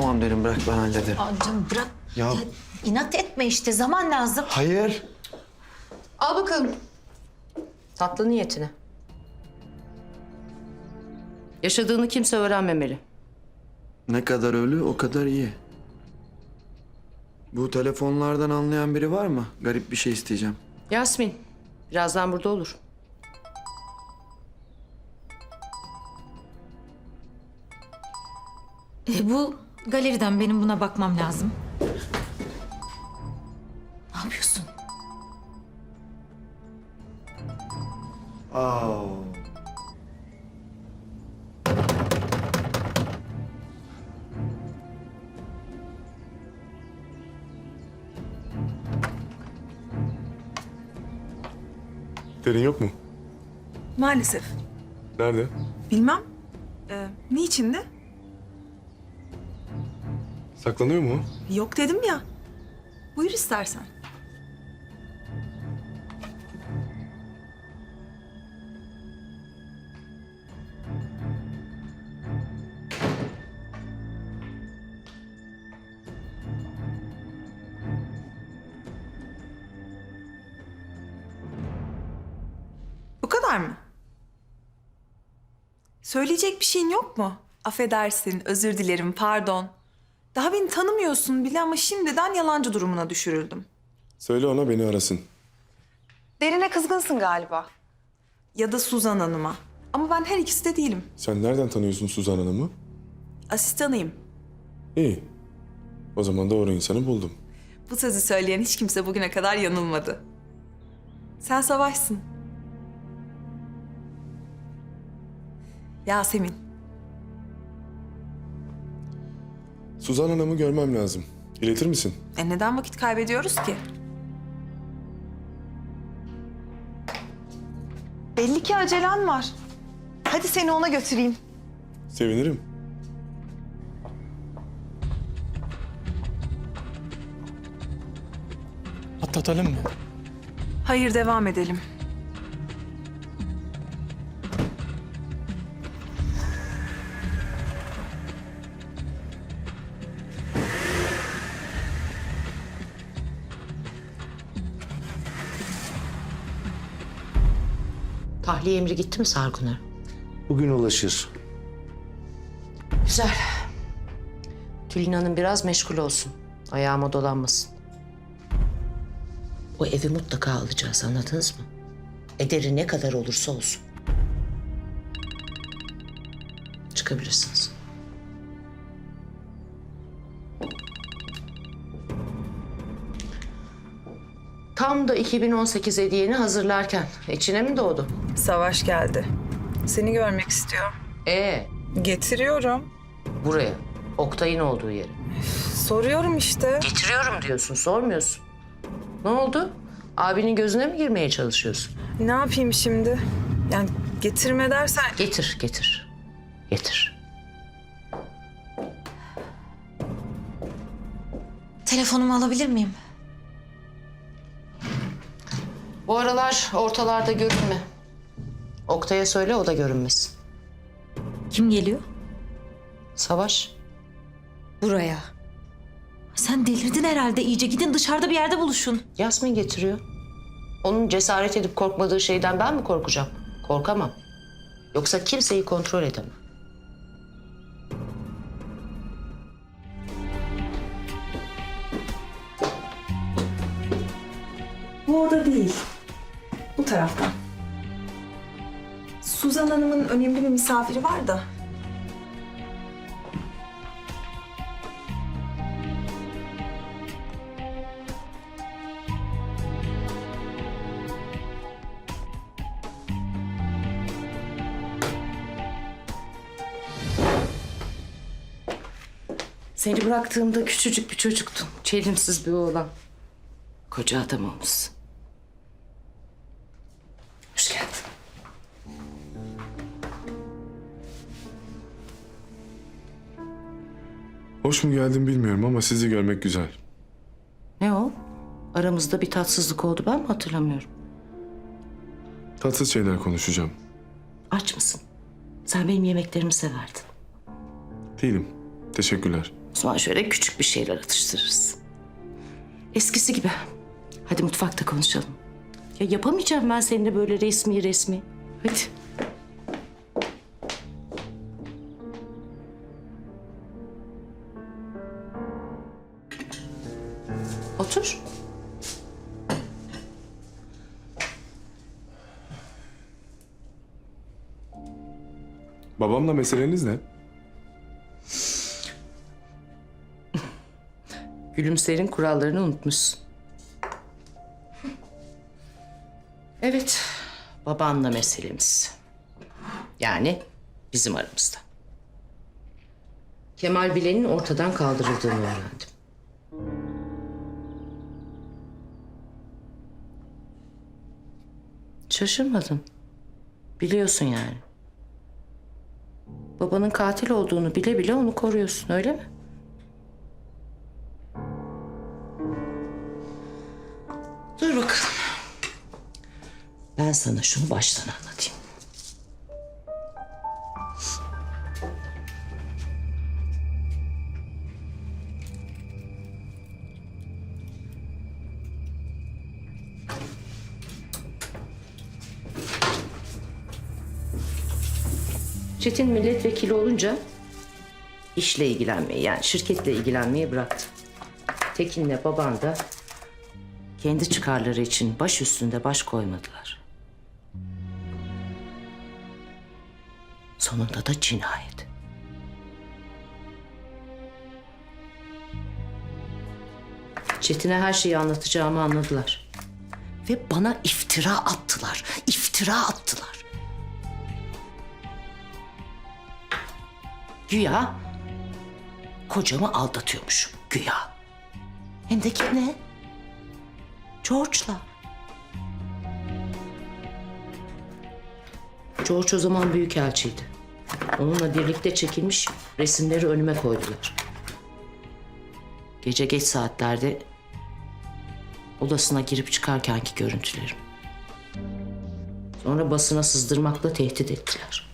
Tamam derim bırak ben hallederim. Aa, canım bırak. Ya- Ya, inat etme işte zaman lazım. Hayır. Al bakalım. Tatlı niyetine. Yaşadığını kimse öğrenmemeli. Ne kadar ölü o kadar iyi. Bu telefonlardan anlayan biri var mı? Garip bir şey isteyeceğim. Yasmin, birazdan burada olur. E, bu galeriden benim buna bakmam lazım. Ne yapıyorsun? Aa. Derin yok mu? Maalesef. Nerede? Bilmem. Ee, niçin de? Saklanıyor mu? Yok dedim ya. Buyur istersen. Bu kadar mı? Söyleyecek bir şeyin yok mu? Affedersin, özür dilerim, pardon. Daha beni tanımıyorsun bile ama şimdiden yalancı durumuna düşürüldüm. Söyle ona beni arasın. Derine kızgınsın galiba. Ya da Suzan Hanım'a. Ama ben her ikisi de değilim. Sen nereden tanıyorsun Suzan Hanım'ı? Asistanıyım. İyi. O zaman doğru insanı buldum. Bu sözü söyleyen hiç kimse bugüne kadar yanılmadı. Sen Savaş'sın. Yasemin. Suzan Hanım'ı görmem lazım. İletir misin? E neden vakit kaybediyoruz ki? Belli ki acelen var. Hadi seni ona götüreyim. Sevinirim. Atlatalım mı? Hayır devam edelim. Tahliye emri gitti mi Sargun'a? Bugün ulaşır. Güzel. Tülin Hanım biraz meşgul olsun. Ayağıma dolanmasın. O evi mutlaka alacağız anladınız mı? Ederi ne kadar olursa olsun. Çıkabilirsiniz. Tam da 2018 hediyeni hazırlarken içine mi doğdu? Savaş geldi. Seni görmek istiyor. Ee, Getiriyorum. buraya. Oktay'ın olduğu yere. Soruyorum işte. Getiriyorum diyorsun, sormuyorsun. Ne oldu? Abinin gözüne mi girmeye çalışıyorsun? Ne yapayım şimdi? Yani getirme dersen... Getir, getir. Getir. Telefonumu alabilir miyim? Bu aralar ortalarda görünme. Oktay'a söyle o da görünmesin. Kim geliyor? Savaş. Buraya. Sen delirdin herhalde iyice. Gidin dışarıda bir yerde buluşun. Yasmin getiriyor. Onun cesaret edip korkmadığı şeyden ben mi korkacağım? Korkamam. Yoksa kimseyi kontrol edemem. Bu oda değil. Taraftan. Suzan Hanım'ın önemli bir misafiri var da. Seni bıraktığımda küçücük bir çocuktun. Çelimsiz bir oğlan. Koca adam olmuşsun. Hoş mu geldin bilmiyorum ama sizi görmek güzel. Ne o? Aramızda bir tatsızlık oldu ben mi hatırlamıyorum? Tatsız şeyler konuşacağım. Aç mısın? Sen benim yemeklerimi severdin. Değilim. Teşekkürler. O zaman şöyle küçük bir şeyler atıştırırız. Eskisi gibi. Hadi mutfakta konuşalım. Ya yapamayacağım ben seninle böyle resmi resmi. Hadi. Babamla meseleniz ne? Gülümser'in kurallarını unutmuşsun. Evet, babanla meselemiz. Yani bizim aramızda. Kemal Bilen'in ortadan kaldırıldığını öğrendim. Şaşırmadın. Biliyorsun yani. Babanın katil olduğunu bile bile onu koruyorsun öyle mi? Dur bakalım. Ben sana şunu baştan anlatayım. Çetin milletvekili olunca işle ilgilenmeyi yani şirketle ilgilenmeyi bıraktı. Tekin'le baban da kendi çıkarları için baş üstünde baş koymadılar. Sonunda da cinayet. Çetin'e her şeyi anlatacağımı anladılar. Ve bana iftira attılar. İftira attılar. Güya kocamı aldatıyormuşum. Güya. Hem de kimle? George'la. George o zaman büyükelçiydi. Onunla birlikte çekilmiş resimleri önüme koydular. Gece geç saatlerde odasına girip çıkarkenki görüntülerim. Sonra basına sızdırmakla tehdit ettiler.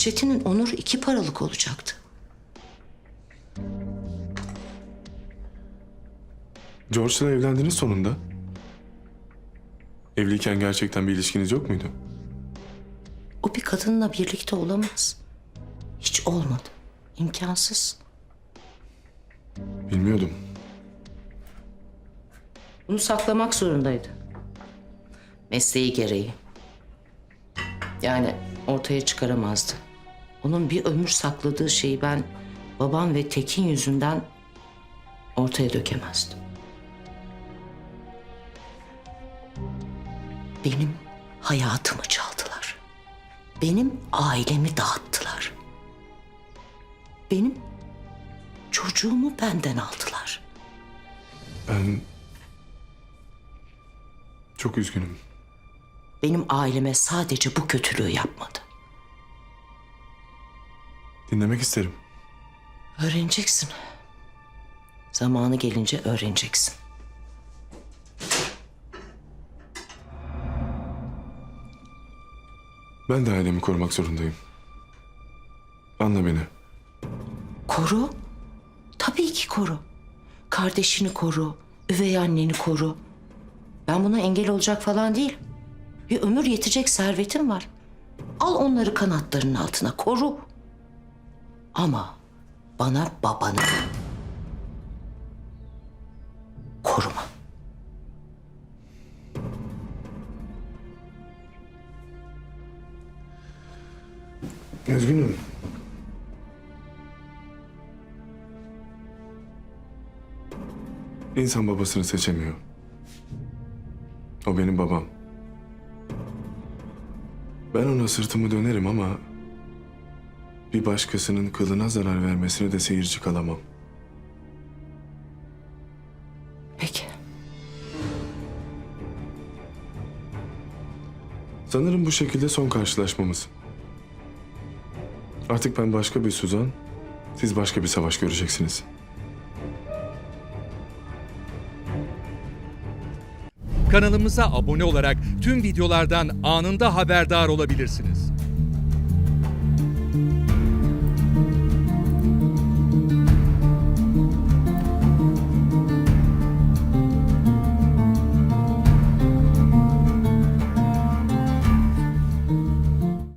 Çetin'in onur iki paralık olacaktı. George'la evlendiniz sonunda. Evliyken gerçekten bir ilişkiniz yok muydu? O bir kadınla birlikte olamaz. Hiç olmadı. İmkansız. Bilmiyordum. Bunu saklamak zorundaydı. Mesleği gereği. Yani ortaya çıkaramazdı. Onun bir ömür sakladığı şeyi ben babam ve Tekin yüzünden ortaya dökemezdim. Benim hayatımı çaldılar. Benim ailemi dağıttılar. Benim çocuğumu benden aldılar. Ben çok üzgünüm. Benim aileme sadece bu kötülüğü yapmadı. Dinlemek isterim. Öğreneceksin. Zamanı gelince öğreneceksin. Ben de ailemi korumak zorundayım. Anla beni. Koru. Tabii ki koru. Kardeşini koru. Üvey anneni koru. Ben buna engel olacak falan değil. Bir ömür yetecek servetim var. Al onları kanatlarının altına koru. Ama bana babanı koruma. Üzgünüm. İnsan babasını seçemiyor. O benim babam. Ben ona sırtımı dönerim ama bir başkasının kılına zarar vermesine de seyirci kalamam. Peki. Sanırım bu şekilde son karşılaşmamız. Artık ben başka bir Suzan, siz başka bir savaş göreceksiniz. Kanalımıza abone olarak tüm videolardan anında haberdar olabilirsiniz.